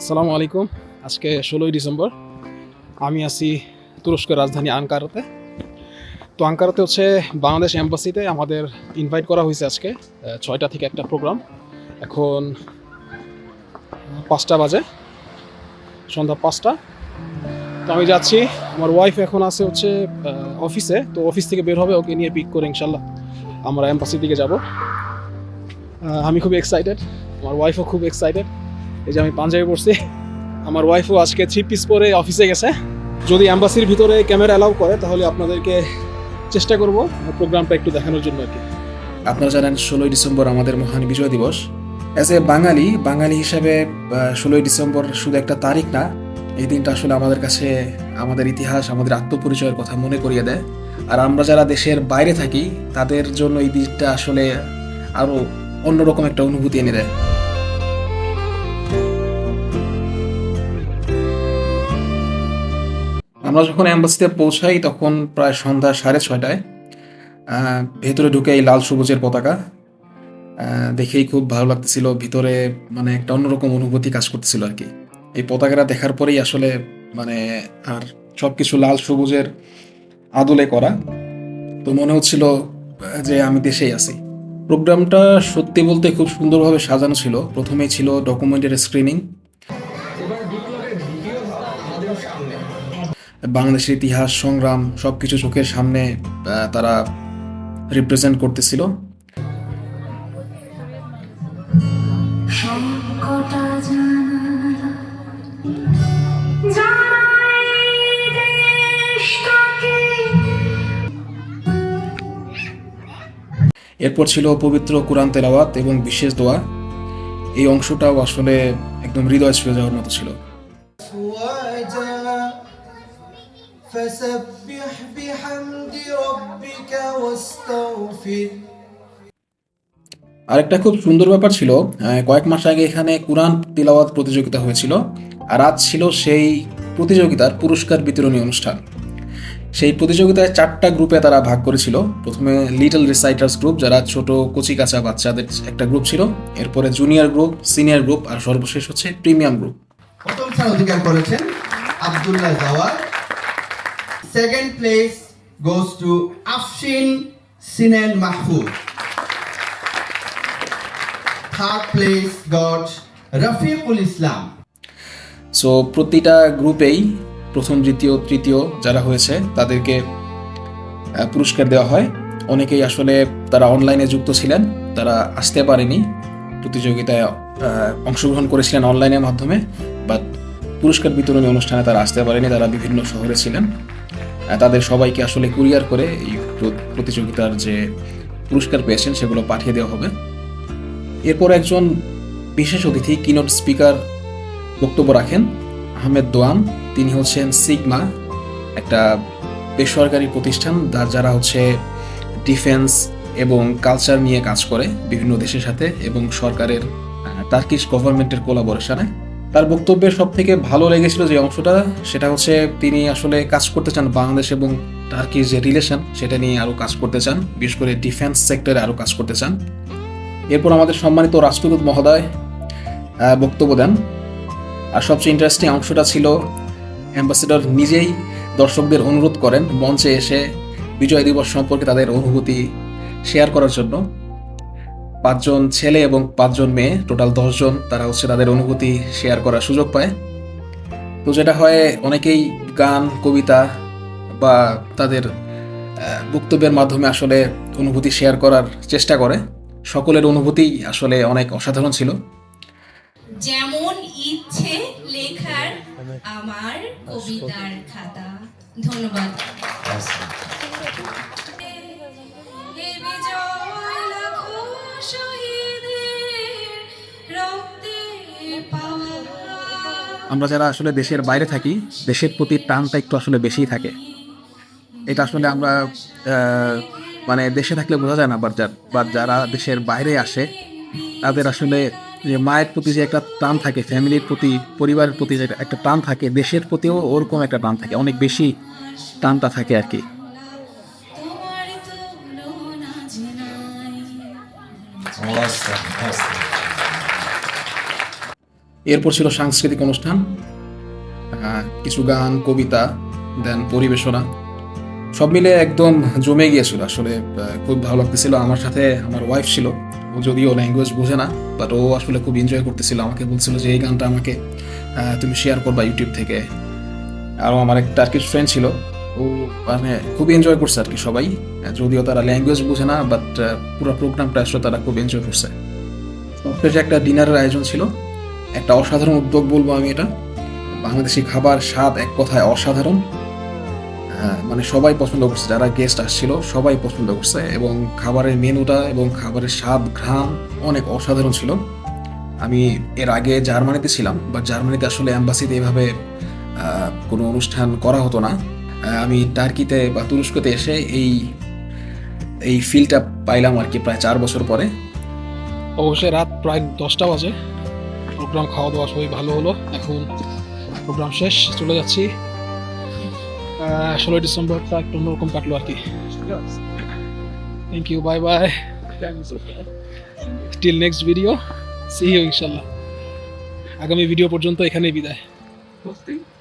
আসসালামু আলাইকুম। আজকে ষোলোই ডিসেম্বর। আমি আছি তুরস্কের রাজধানী আঙ্কারাতে। তো আঙ্কারাতে হচ্ছে বাংলাদেশ এম্বাসিতে আমাদের ইনভাইট করা হয়েছে আজকে ছয়টা থেকে একটা প্রোগ্রাম এখন পাঁচটা বাজে, সন্ধ্যা পাঁচটা। তো আমি যাচ্ছি, আমার ওয়াইফ এখন আছে হচ্ছে অফিসে তো অফিস থেকে বের হবে, ওকে নিয়ে পিক করে ইনশাল্লাহ আমরা এম্বাসির দিকে যাব। আমি খুব এক্সাইটেড আমার ওয়াইফও খুব এক্সাইটেড এই যে আমি পাঞ্জাবি পড়ছি আমার ওয়াইফও আজকে থ্রি পিস পরে অফিসে গেছে। যদি অ্যাম্বাসির ভিতরে ক্যামেরা অ্যালাউ করে, তাহলে আপনাদেরকে চেষ্টা করব প্রোগ্রামটা একটু দেখানোর জন্য আর কি। আপনারা জানেন, ষোলোই ডিসেম্বর আমাদের মহান বিজয় দিবস। অ্যাজ এ বাঙালি বাঙালি হিসাবে ষোলোই ডিসেম্বর শুধু একটা তারিখ না, এই দিনটা আসলে আমাদের কাছে আমাদের ইতিহাস, আমাদের আত্মপরিচয়ের কথা মনে করিয়ে দেয়। আর আমরা যারা দেশের বাইরে থাকি, তাদের জন্য এই দিনটা আসলে আরও অন্যরকম একটা অনুভূতি এনে দেয়। আমরা যখন অ্যাম্বাসিতে পৌঁছাই তখন প্রায় সন্ধ্যা সাড়ে ছয়টায় ভেতরে ঢুকে এই লাল সবুজের পতাকা দেখেই খুব ভালো লাগতেছিল। ভিতরে মানে একটা অন্যরকম অনুভূতি কাজ করতেছিল আর কি। এই পতাকাটা দেখার পরেই আসলে মানে আর সব কিছু লাল সবুজের আদলে করা, তো মনে হচ্ছিল যে আমি দেশেই আছি। প্রোগ্রামটা সত্যি বলতে খুব সুন্দরভাবে সাজানো ছিল। প্রথমেই ছিল ডকুমেন্টের স্ক্রিনিং বাংলাদেশের ইতিহাস সংগ্রাম সবকিছু চোখের সামনে আহ, তারা রিপ্রেজেন্ট করতেছিল। এরপর ছিল পবিত্র কোরআন তেলাওয়াত এবং বিশেষ দোয়া। এই অংশটাও আসলে একদম হৃদয় ছুঁয়ে যাওয়ার মতো ছিল। فسبح بحمد ربك واستغفر আরেকটা খুব সুন্দর ব্যাপার ছিল আহ, কয়েক মাস আগে এখানে কোরআন তিলাওয়াত প্রতিযোগিতা হয়েছিল আর আজ ছিল সেই প্রতিযোগিতার পুরস্কার বিতরণী অনুষ্ঠান সেই প্রতিযোগিতায় চারটা গ্রুপে তারা ভাগ করেছিল প্রথমে লিটল রিসাইটার্স গ্রুপ যারা ছোট কচি কাঁচা বাচ্চাদের একটা গ্রুপ ছিল এরপরে জুনিয়র গ্রুপ সিনিয়র গ্রুপ আর সর্বশেষ হচ্ছে প্রিমিয়াম গ্রুপ প্রথম স্থান অধিকার করেছেন আব্দুল্লাহ জাওয়ার second place goes to Afsin Sinen Mahfuz third place got Rafiqul Islam so প্রতিটা গ্রুপেই প্রথম, দ্বিতীয়, তৃতীয় যারা হয়েছে, তাদেরকে পুরস্কার দেওয়া হয়। অনেকেই আসলে তারা অনলাইনে যুক্ত ছিলেন, তারা আসতে পারেনি। প্রতিযোগিতায় অংশগ্রহণ করেছিলেন অনলাইনের মাধ্যমে বাট পুরস্কার বিতরণী অনুষ্ঠানে তারা আসতে পারেনি, তারা বিভিন্ন শহরে ছিলেন। তাদের সবাইকে আসলে কুরিয়ার করে এই প্রতিযোগিতার যে পুরস্কার পেয়েছেন, সেগুলো পাঠিয়ে দেওয়া হবে। এরপর একজন বিশেষ অতিথি কিনোট স্পিকার বক্তব্য রাখেন, আহমেদ দোয়ান। তিনি হচ্ছেন সিগমা, একটা বেসরকারি প্রতিষ্ঠান, যার যারা হচ্ছে ডিফেন্স এবং কালচার নিয়ে কাজ করে বিভিন্ন দেশের সাথে এবং সরকারের টার্কিশ গভর্নমেন্টের কোলাবোরেশনে তার বক্তব্যের সব থেকে ভালো লেগেছিল যে অংশটা, সেটা হচ্ছে তিনি আসলে কাজ করতে চান বাংলাদেশ এবং টার্কির যে রিলেশন সেটা নিয়ে আরও কাজ করতে চান, বিশেষ করে ডিফেন্স সেক্টরে আরও কাজ করতে চান। এরপর আমাদের সম্মানিত রাষ্ট্রদূত মহোদয় বক্তব্য দেন। আর সবচেয়ে ইন্টারেস্টিং অংশটা ছিল অ্যাম্বাসেডর নিজেই দর্শকদের অনুরোধ করেন মঞ্চে এসে বিজয় দিবস সম্পর্কে তাদের অনুভূতি শেয়ার করার জন্য। পাঁচজন ছেলে এবং পাঁচজন মেয়ে, টোটাল দশজন তারা হচ্ছে তাদের অনুভূতি শেয়ার করার সুযোগ পায়। তো যেটা হয়, অনেকেই গান, কবিতা বা তাদের বক্তব্যের মাধ্যমে আসলে অনুভূতি শেয়ার করার চেষ্টা করে। সকলের অনুভূতি আসলে অনেক অসাধারণ ছিল। যেমন ইচ্ছে লেখার আমার কবিতার খাতা। ধন্যবাদ। আমরা যারা আসলে দেশের বাইরে থাকি দেশের প্রতি টানটা একটু আসলে বেশিই থাকে। এটা আসলে আমরা মানে দেশে থাকলে বোঝা যায় না বাট যা- বাট যারা দেশের বাইরে আসে তাদের আসলে যে মায়ের প্রতি যে একটা টান থাকে ফ্যামিলির প্রতি পরিবারের প্রতি যে একটা টান থাকে দেশের প্রতিও ওরকম একটা টান থাকে অনেক বেশি টানটা থাকে আর কি। Awesome, awesome. এরপর ছিল সাংস্কৃতিক অনুষ্ঠান। কিছু গান, কবিতা, দেন পরিবেশনা। সব মিলে একদম জমে গিয়েছিল। আসলে খুব ভালো লাগতেছিল। আমার সাথে আমার ওয়াইফ ছিল। ও যদিও ল্যাঙ্গুয়েজ বোঝে না বাট ও আসলে খুব এনজয় করতেছিল। আমাকে বলছিল যে, এই গানটা আমাকে তুমি শেয়ার করবা ইউটিউব থেকে। আরও আমার একটা আর টার্কিশ ফ্রেন্ড ছিল। ও মানে খুব এনজয় করছে আর কি সবাই। যদিও তারা ল্যাঙ্গুয়েজ বোঝে না বাট পুরো প্রোগ্রামটা আসলে তারা খুব এনজয় করছে। একটা ডিনারের আয়োজন ছিল। একটা অসাধারণ উদ্যোগ বলব আমি এটা। বাংলাদেশি খাবার স্বাদ এক কথায় অসাধারণ। হ্যাঁ, মানে সবাই পছন্দ করছে যারা গেস্ট আসছিল সবাই পছন্দ করছে এবং খাবারের মেনুটা এবং খাবারের স্বাদ ঘ্রাম অনেক অসাধারণ ছিল। আমি এর আগে জার্মানিতে ছিলাম বা জার্মানিতে আসলে অ্যাম্বাসিতে এভাবে কোনো অনুষ্ঠান করা হতো না। আমি টার্কিতে বা তুরস্কতে এসে এই এই ফিলটা পাইলাম আর কি প্রায় চার বছর পরে। অবশ্যই রাত প্রায় দশটা বাজে। প্রোগ্রাম খাওয়া দাওয়া সবই ভালো হলো। এখন প্রোগ্রাম শেষ, চলে যাচ্ছি। ষোলোই ডিসেম্বরটা একটু অন্যরকম কাটলো আর কি। Thank you bye bye till next video see you ইনশাল্লাহ আগামী ভিডিও পর্যন্ত এখানেই বিদায়।